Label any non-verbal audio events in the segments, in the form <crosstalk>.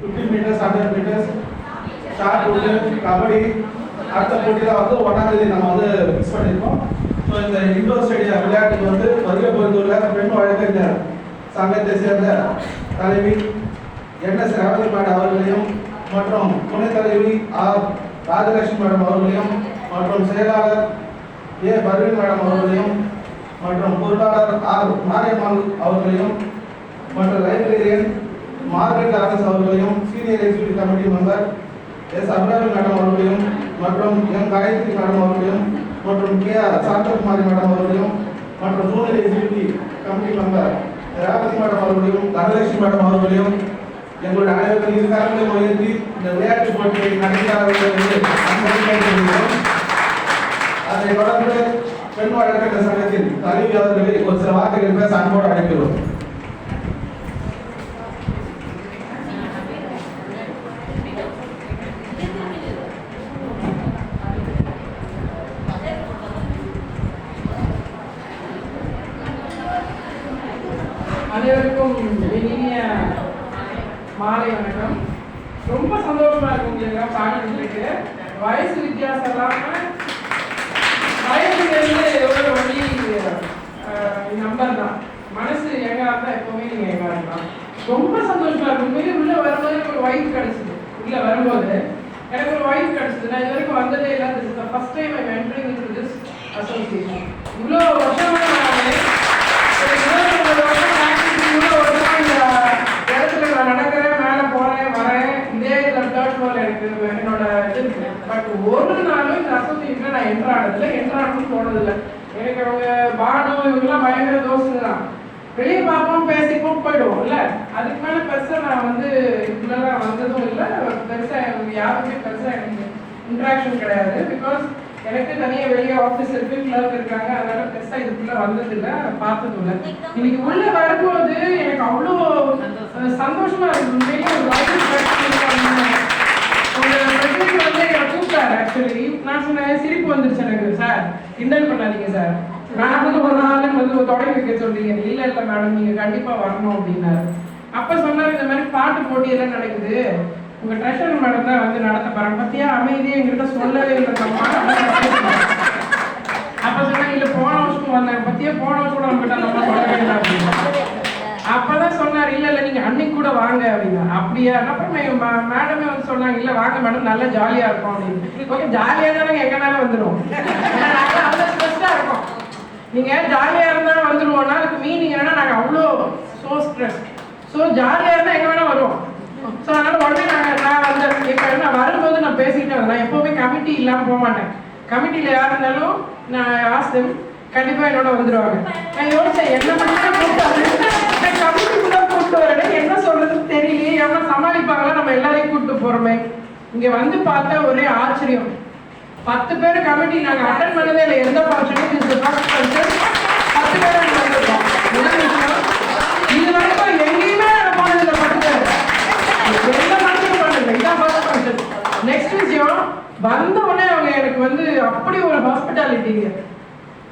Fifteen meters hundred meters shot put kabaddi அடுத்த போட்டியில் வந்து ஒன்றாம் தேதி நம்ம வந்து ஃபிக்ஸ் பண்ணியிருக்கோம் ஸோ இந்த இண்டோர் ஸ்டேடியம் விளையாட்டுக்கு வந்து வருகை புரிந்துள்ள பெண் வழக்கறிஞர் சங்கத்தை சேர்ந்த தலைவி என் எஸ் ரேவதி மேடம் அவர்களையும் மற்றும் துணைத் தலைவி ஆர் ராஜலட்சுமி மேடம் அவர்களையும் மற்றும் செயலாளர் ஏ பர்வீன் மேடம் அவர்களையும் மற்றும் பொருளாளர் ஆர் மாரியம்மாள் அவர்களையும் மற்றும் லைப்ரரியன் மார்கரெட் லாரன்ஸ் அவர்களையும் senior executive committee member S. Abirami madam அவர்களையும் மற்றும் எம். காயத்ரி மேடம் அவர்களையும் மற்றும் கே. ஆர். சாந்தகுமாரி மேடம் அவர்களையும் மற்றும் junior executive committee member Revathi madam அவர்களையும் தனலட்சுமி மேடம் அவர்களையும் எங்களுடைய அனைவரும் இரு கரங்களை உயர்த்தி இந்த விளையாட்டு போட்டியை நடத்தார்கள் என்று அன்புடன் அதைத் தொடர்ந்து பெண் வழக்கறிஞர் சங்கத்தின் தலைவி அவர்களை ஒரு சில வார்த்தைகள் பேச அன்போடு அழைக்கிறோம் அனைவருக்கும் இனிய மாலை வணக்கம் ரொம்ப சந்தோஷமா இருக்கு உங்களுக்கு பார்க்கறதுக்கு வயசு வித்தியாசம் இல்லாம வயசுலேருந்து எவ்வளோ வழி நம்பர் தான். மனசு எங்க இருந்தா எப்பவுமே நீங்க எங்க இருக்கலாம் ரொம்ப சந்தோஷமா இருக்கும் உண்மையிலே உள்ள வரும்போது எனக்கு ஒரு வைஃப் கிடைச்சது. உள்ள வரும்போது எனக்கு ஒரு வைஃப் கிடைச்சது. நான் இது வரைக்கும் வந்ததே இல்லை. First first time I entering into this association இவ்வளோ வருஷம் நான் ஒரு இருபத்தொன்பது வருஷம் practice, இவ்வளோ வருஷமா இந்த இடத்துல நான் நடக்கிறேன், மேல போறேன், வரேன். இதே இதுல third floor ல எனக்கு என்னோட இது இருக்கு. But ஒரு நாளும் இந்த association ல நான் enter ஆனதில்ல, enter ஆகணும்னு போனதில்லை எனக்கு அவங்க பானு இவங்கெல்லாம் பயங்கர தோசை தான். வெளியே பார்ப்போம் பேசிப்போம் போயிடுவோம் இல்ல? அதுக்கு மேல பெருசா நான் வந்து இதுலலாம் வந்ததும் இல்ல. பெருசா எனக்கு யாருமே பெருசா எனக்கு இன்ட்ராக்ஷன் கிடையாது. பிகாஸ் எனக்கு தனியா வெளியே ஆஃபீஸ் இருக்கு கிளர்க் இருக்காங்க. அதனால பெருசா இதுக்குள்ள வந்தது பார்த்ததும் இல்லை. இன்னைக்கு உள்ள வரும்போது எனக்கு அவ்வளோ சந்தோஷமாக சந்தோஷமா இருக்கு. உண்மையிலேயே ஒரு வாய்ப்பு நான் சொன்னேன் சிரிப்பு வந்துருச்சு எனக்கு சார் கிண்டல் பண்ணாதீங்க சார் நான் வந்து ஒரு நாள் வந்து தொடங்கி வைக்க சொல்றீங்க இல்ல இல்ல மேடம் நீங்க கண்டிப்பா வரணும் அப்படின்னாரு அப்ப சொன்னாரு இந்த மாதிரி பாட்டு போட்டி எல்லாம் நடக்குது உங்க ட்ரெஷர் மேடம் தான் வந்து நடத்த போறாங்க பத்தியா அமைதியா எங்கிட்ட சொல்லவே இல்லை அப்ப சொன்னாங்க இல்ல போன வருஷம் வந்தாங்க பத்தியா போன வருஷம் கூட நம்ம இல்ல இல்ல நீங்க அன்னைக்கு கூட வாங்க அப்படின்னா. அப்படியா? அப்புறம் மேடமே வந்து சொன்னாங்க இல்ல வாங்க மேடம் நல்லா ஜாலியா இருக்கும். அப்படின்னு. ஓகே ஜாலியா தானே எங்கனாலும் வந்துரும். ஏன்னா நாங்க அவ்வளவு ஸ்ட்ரெஸ்டா நீங்க ஜாலியா இருந்தா வந்துருவோம்னா அதுக்கு மீனிங் என்னன்னா நாங்க அவ்வளோ சோ ஸ்ட்ரெஸ் ஸோ ஜாலியா இருந்தா எங்க வேணா வருவோம். ஸோ அதனால உடனே நாங்க நான் வந்து இப்ப நான் வரும்போது நான் பேசிக்கிட்டே வந்தேன் எப்போவுமே எப்பவுமே கமிட்டி இல்லாம போக மாட்டேன். கமிட்டியில யார் இருந்தாலும் நான் ஆஸ்தம் கண்டிப்பா என்னோட வந்துருவாங்க. நான் யோசிச்சேன் என்ன பண்ணி <laughs> கூப்பிட்டு வரேன் என்ன சொல்றதுன்னு தெரியலையே. எவ்வளவு சமாளிப்பாங்களா? நம்ம எல்லாரையும் கூப்பிட்டு போறோமே. இங்க வந்து பார்த்தா ஒரே ஆச்சரியம். பத்து பேர் கமிட்டி நாங்க அட்டன் பண்ணதே இல்லை. எந்த ஃபங்க்ஷனும் இது ஃபங்க்ஷன் பத்து பேர் வந்திருக்கோம் முதல் விஷயம்? இது வரைக்கும் எங்கேயுமே நாங்க போனது பத்து பேர். எந்த ஃபங்க்ஷனும் பண்ணல இதான் ஃபர்ஸ்ட் ஃபங்க்ஷன் நெக்ஸ்ட் விஷயம் வந்த உடனே அவங்க எனக்கு வந்து அப்படி ஒரு ஹாஸ்பிட்டாலிட்டிங்க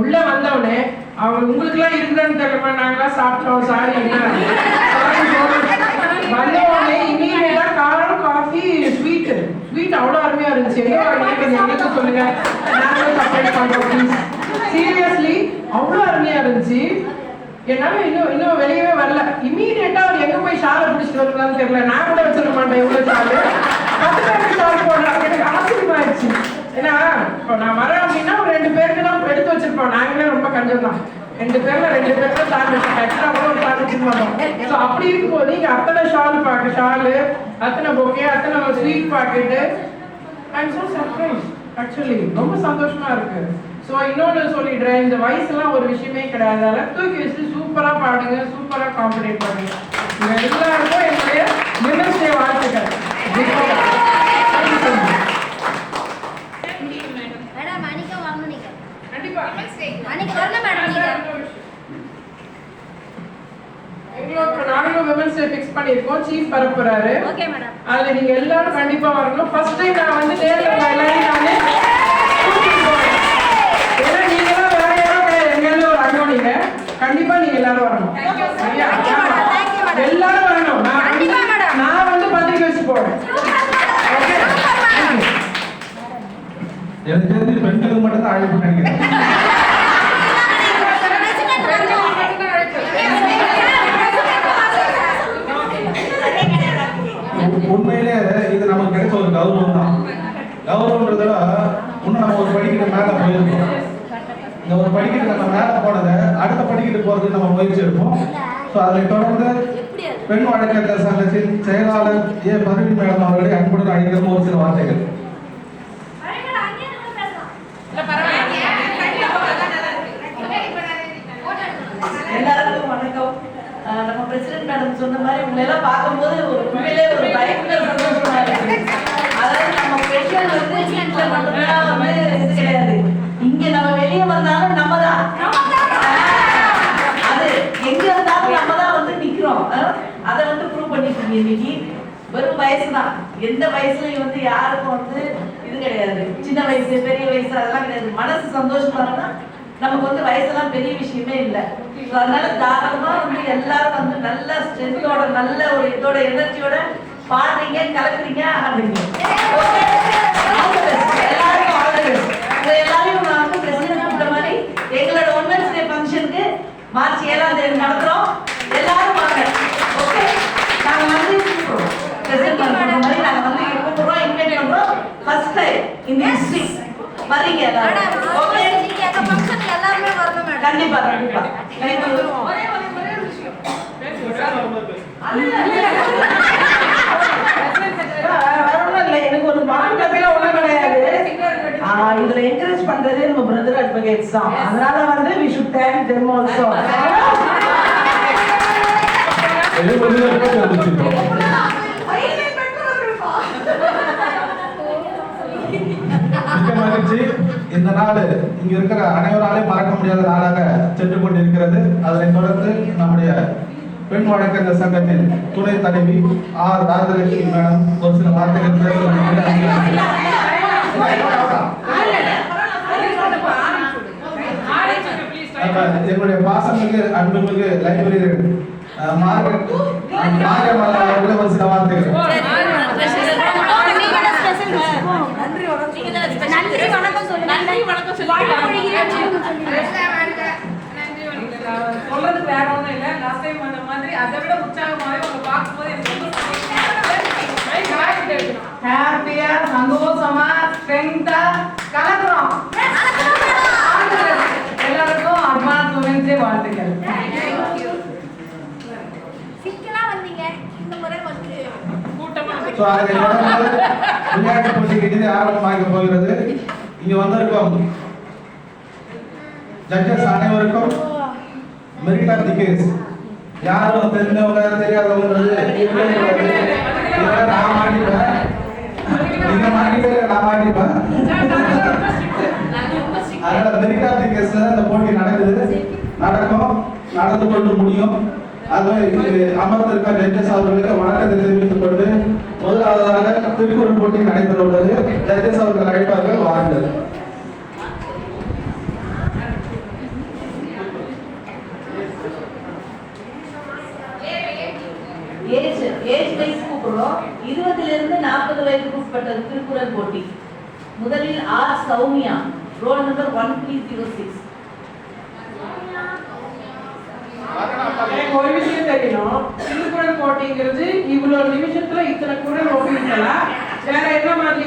உள்ள வந்த உடனே அவங்க உங்களுக்குலாம் இருந்தான்னு தெரியல நாங்களாம் சாப்பிட்டோம். சாரி என்ன? உடனே இமீடியட்டா காரம் காஃபி ஸ்வீட் ஸ்வீட் அவ்வளோ அருமையா இருந்துச்சு. எங்க வாங்கிட்டு சொல்லுங்க. நாங்களும் சப்ளைட் பண்றோம் சீரியஸ்லி அவ்வளோ அருமையா இருந்துச்சு. என்னால இன்னும் இன்னும் வெளியவே வரல. இமீடியட்டா அவர் எங்க போய் ஷாலை பிடிச்சிட்டு வருவான்னு தெரியல. நான் கூட வச்சிருக்க மாட்டேன் இவ்வளவு ஷாலு பத்து பேருக்கு ஷால் போடலாம் எனக்கு ஆச்சரியமாயிடுச்சு ஏன்னா இப்போ நான் வரேன் அப்படின்னா ஒரு ரெண்டு பேருக்கு தான் எடுத்து வச்சிருப்போம். நாங்களே ரொம்ப கஞ்சம் தான். ரெண்டு பேர்ல ரெண்டு பேர்ல தான் வச்சிருக்கோம் எக்ஸ்ட்ரா கூட ஒரு சார் வச்சிருக்கோம் ஸோ அப்படி இருக்கும்போது இங்கே அத்தனை ஷால் பாக்கு ஷாலு அத்தனை பொக்கே அத்தனை sweet packet and so surprise actually ரொம்ப சந்தோஷமா இருக்கு. ஸோ இன்னொன்று சொல்லிடுறேன். இந்த வயசுலாம் ஒரு விஷயமே கிடையாது. அதெல்லாம் தூக்கி வச்சு சூப்பராக பாடுங்க சூப்பராக காம்படேட் பண்ணுங்க. எல்லாருக்கும் என்னுடைய விமர்சன வாழ்த்துக்கள். அன்னைக்கு வரணும் மேடம் நீங்க. எங்களோட நாங்களும் விமன்ஸ் டே ஃபிக்ஸ் பண்ணியிருக்கோம். சீஃப் வர போறாரு. ஓகே மேடம் அதுல நீங்க எல்லாரும் கண்டிப்பா வரணும். ஃபர்ஸ்ட் டைம் நான் வந்து நேர்ல நானு போறேன். ஏன்னா நீங்களாம் வேற யாரும் கிடையாது. எங்க எல்லாம் ஒரு நீங்க கண்டிப்பா நீங்க எல்லாரும் வரணும். எல்லாரும் வரணும். நான். நான் வந்து பத்திரிக்கை வச்சு ஓகே எனக்கு தெரிஞ்சு பெண்களுக்கு மட்டும் தான் அழைப்பு நினைக்கிறேன் உ- உண்மையிலே இது நமக்கு கிடைச்ச ஒரு கௌரவம் தான் இன்னும் நம்ம ஒரு படிக்கிட்டு மேலே போயிருக்கோம் இந்த ஒரு படிக்கிட்டு நம்ம மேல போனதை அடுத்த படிக்கட்டு போறதுக்கு நம்ம முயற்சி எடுப்போம். ஸோ அதை தொடர்ந்து பெண் வழக்கறிஞர் சங்கத்தின் செயலாளர் ஏ. பருவி மேடம் அவர்களை அன்புடன் அழைக்கிற ஒரு சில வார்த்தைகள். எல்லாருக்கும் வணக்கம். நம்ம பிரசிடென்ட் மேடம் சொன்ன மாதிரி உங்களை எல்லாம் பார்க்கும்போது ஒரு உண்மையிலே ஒரு பயங்கர சந்தோஷமா இருக்கு. அதாவது நம்ம வந்து வீட்டுல வந்து இது கிடையாது இங்க நம்ம வெளியே வந்தாலும் நம்ம தான் அது எங்க இருந்தாலும் நம்ம தான் வந்து நிக்கிறோம் அதை வந்து ப்ரூவ் பண்ணிருக்கீங்க இன்னைக்கு வெறும் வயசு தான் எந்த வயசுலயும் வந்து யாருக்கும் வந்து இது கிடையாது சின்ன வயசு பெரிய வயசு அதெல்லாம் கிடையாது மனசு சந்தோஷமா இருந்தா நமக்கு வந்து வயசெல்லாம் பெரிய விஷயமே இல்லை. அதனால தாராளமா வந்து எல்லாரும் வந்து நல்ல ஸ்ட்ரென்த்தோட நல்ல ஒரு இதோட எனர்ஜியோட பாடுறீங்க கலக்குறீங்க ஆடுறீங்க. The best. உங்க எல்லாரையும் நான் வந்து பிரசிடென்ட் கூப்பிட்ட மாதிரி எங்களோட ஒன்மென்ஸ் டே ஃபங்க்ஷனுக்கு மார்ச் ஏழாம் தேதி நடத்துறோம். எல்லாரும் வாங்க. ஓகே நாங்க வந்து பிரசிடென்ட் பண்ற மாதிரி நாங்க வந்து இங்க கூப்பிடுறோம் இன்வைட் பண்றோம். ஃபர்ஸ்ட் டைம் இன் ஹிஸ்டரி வரீங்க எல்லாரும். ஓகே எல்லாருமே வரணும் மேடம் கண்டிப்பா கண்டிப்பா. Thank you. ஒரே ஒரே ஒரே ஒரு விஷயம். வேற ஒண்ணும் இல்ல. எனக்கு ஒரு மாற்றத்துல ஒண்ணும் கிடையாது. ஆ, இதுல என்கரேஜ் பண்றதே நம்ம பிரதர் advocates தான். அதனால வந்து we should thank them also மகிழ்ச்சி. இந்த நாள் இங்க இருக்கிற அனைவராலையும் மறக்க முடியாத நாளாக சென்று கொண்டிருக்கிறது. அதனை தொடர்ந்து நம்முடைய பெண் வழக்கறிஞர் சங்கத்தின் துணை தலைவி ஆர் ராஜலட்சுமி மேடம் ஒரு சில வார்த்தைகள் என்னுடைய பாசமிகு அன்புமிகு லைப்ரரி மார்க்கெட் மாரியம்மன் அவர்களே ஒரு சில வார்த்தைகள் நன்றி வணக்கம் சொல்லு நன்றி வணக்கம் சொல்றதுக்கு வேற ஒண்ணும் இல்ல. லாஸ்ட் டைம் வந்த மாதிரி அதை விட உற்சாகமாவே உங்களை பார்க்கும்போது எனக்கு ரொம்ப சந்தோஷமா இருக்கு. ஹாப்பியா சந்தோஷமா ஸ்ட்ரென்த்தா கலக்குறோம் எல்லாருக்கும் அட்வான்ஸ் உமன்ஸே வாழ்த்துக்கள் சிக்கலா வந்தீங்க இந்த முறை வந்து கூட்டமா ஸோ விளையாட்டு போட்டிக்கு இனிதே ஆரம்பமாக போகிறது. இங்க வந்திருக்கும். ஜட்ஜஸ் அனைவருக்கும் மெரிட் ஆஃப் தி கேஸ் யாரும் தெரிஞ்சவங்க தெரியாதவங்க இதெல்லாம் நான் மாட்டிப்பேன் நீங்க மாட்டிட்டு நான் மாட்டிப்பேன் அதனால மெரிட் ஆஃப் தி கேஸ்ல இந்த போட்டி நடக்குது. நடக்கும் நடந்து கொண்டு முடியும். ஆகவே அமர்ந்திருக்க ஜட்ஜஸ் அவர்களுக்கு வணக்கத்தை தெரிவித்துக் கொண்டு முதலாவதாக திருக்குறள் போட்டி நடைபெற உள்ளது ஜட்ஜஸ் அவர்கள் அழைப்பார்கள் வாருங்கள். ஏஜ் ஏஜ் வைஸ் கூப்பிடுறோம். இருபதுல இருந்து நாற்பது வயதுக்கு உட்பட்ட திருக்குறள் போட்டி. முதலில் R Soumya roll number one three zero six எனக்கு ஒரு விஷயம் தெரியணும். திருக்குறள் போட்டிங்கிறது இவ்வளவு நிமிஷத்துல இத்தனை குரல் ஓட்டிருக்கலாம் வேற என்ன மாதிரி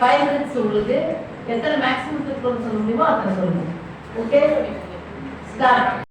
ஃபைவ் மினிட்ஸ் உங்களுக்கு எத்தனை மேக்ஸிமம் சொல்ல முடியுமோ அத்தனை சொல்லுங்கள் ஓகே ஸ்டார்ட்